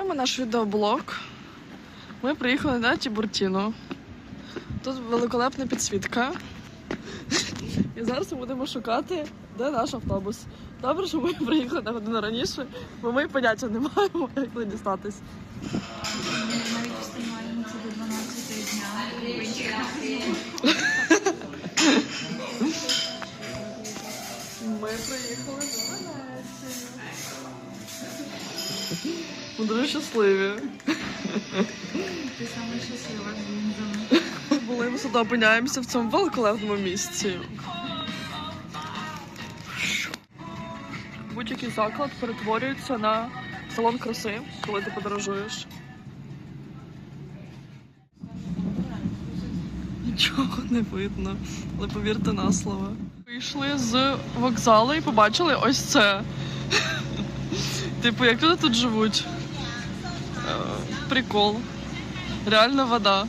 Починаємо наш відеоблог. Ми приїхали на Тібуртіну. Тут великолепна підсвітка. І зараз ми будемо шукати, де наш автобус. Добре, що ми приїхали на годину раніше, бо ми поняття не маємо, як туди дістатись. Навіть встигаємо це до 12 дня. Ми приїхали до Венеції. Ми дуже щасливі. Ти саме щаслива з лінзами. Були ми сюди опиняємося в цьому великолепному місці. Будь-який заклад перетворюється на салон краси, коли ти подорожуєш. Нічого не видно, але повірте на слово. Вийшли з вокзалу і побачили ось це. Типу, як люди тут живуть? Е, Прикол. Реально вода.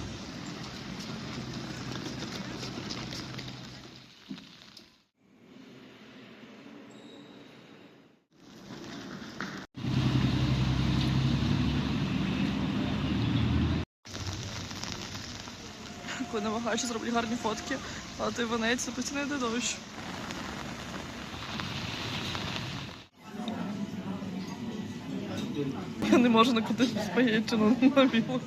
Коли намагаюся зробити гарні фотки, але ти в Венеції постійно йде дощ. Я не можу накотити спагетчину на білу.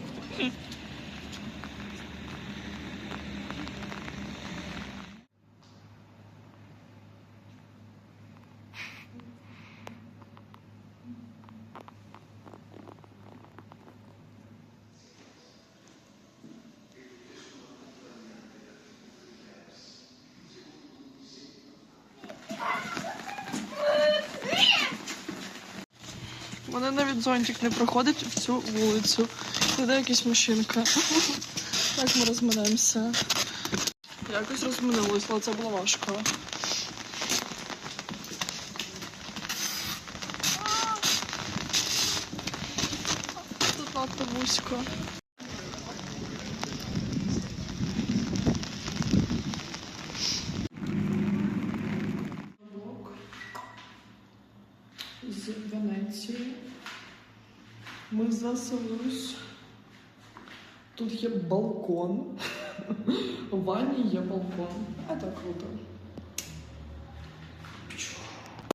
Мене навіть зонтик не проходить в цю вулицю. Іде якась машинка. Так ми розминемося. Якось розминулись, але це було важко. Тут надто вузько. з Венеції. Ми заселились. Тут є балкон. В ванні є балкон. Це круто.